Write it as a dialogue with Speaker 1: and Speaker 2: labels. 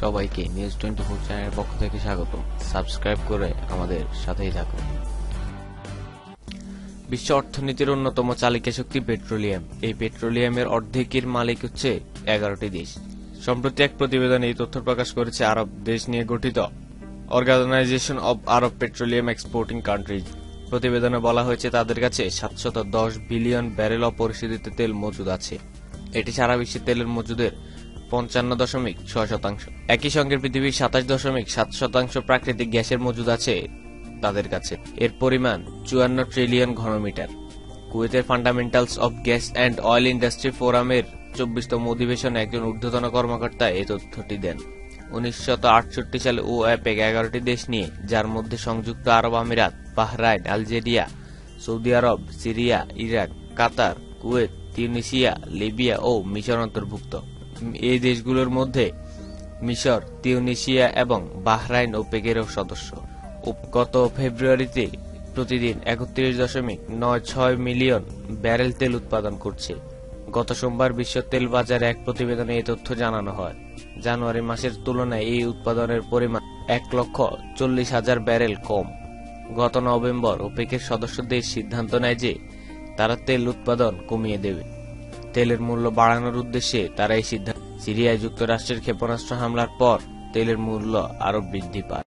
Speaker 1: সবাইকে news twenty four চ্যানেলের পক্ষ থেকে স্বাগত। সাবস্ক্রাইব করে আমাদের সাথেই থাকুন। বিশ্ব অর্থনীতির অন্যতম চালিকা শক্তি পেট্রোলিয়াম। এই পেট্রোলিয়ামের অর্ধেকের মালিক হচ্ছে এগারোটি দেশ। সম্প্রতি এক প্রতিবেদনে এই তথ্য প্রকাশ করেছে আরব দেশ নিয়ে গঠিত Organisation of Arab Petroleum Exporting Countries প্রতিবেদনে বলা হয়েছে, তাদের কাছে সাতশত দশ বিলিয়ন ব্যারেল অপরিশোধিত তেল মজুদ আছে। এটি সারা বিশ্বে তেলের মজুদের পঞ্চান্ন দশমিক ছয় শতাংশ। একই সঙ্গে পৃথিবীর সাতাশ দশমিক সাত শতাংশ প্রাকৃতিক গ্যাসের মজুদ আছে তাদের কাছে। এর পরিমাণ চুয়ান্ন ট্রিলিয়ন ঘনমিটার। কুয়েতের Fundamentals of Gas and Oil Industry ফোরামের চব্বিশতম অধিবেশনে একজন ঊর্ধ্বতন কর্মকর্তা এই তথ্যটি দেন। আটষট্টি সালে ও অ্যাপেক এগারোটি দেশ নিয়ে, যার মধ্যে সংযুক্ত আরব আমিরাত, বাহরাইন, আলজেরিয়া, সৌদি আরব, Syria, Iraq, Qatar, Kuwait, Tunisia, Libya ও মিশর অন্তর্ভুক্ত। এই দেশগুলোর মধ্যে মিশর তিউনিশিয়া এবং বাহরাইন ও ওপেকেরও সদস্য। গত ফেব্রুয়ারিতে প্রতিদিন একত্রিশ দশমিক নয় ছয় মিলিয়ন ব্যারেল তেল উৎপাদন করছে। গত সোমবার বিশ্ব তেল বাজারে এক প্রতিবেদনে এই তথ্য জানানো হয়। জানুয়ারি মাসের তুলনায় এই উৎপাদনের পরিমাণ এক লক্ষ চল্লিশ হাজার ব্যারেল কম। গত নভেম্বর ওপেকের সদস্য দেশ সিদ্ধান্ত নেয় যে তারা তেল উৎপাদন কমিয়ে দেবে। তেলের মূল্য বাড়ানোর উদ্দেশ্যে তারা এই সিদ্ধান্ত সিরিয়ায় যুক্তরাষ্ট্রের ক্ষেপণাস্ত্র হামলার পর তেলের মূল্য আরও বৃদ্ধি পায়.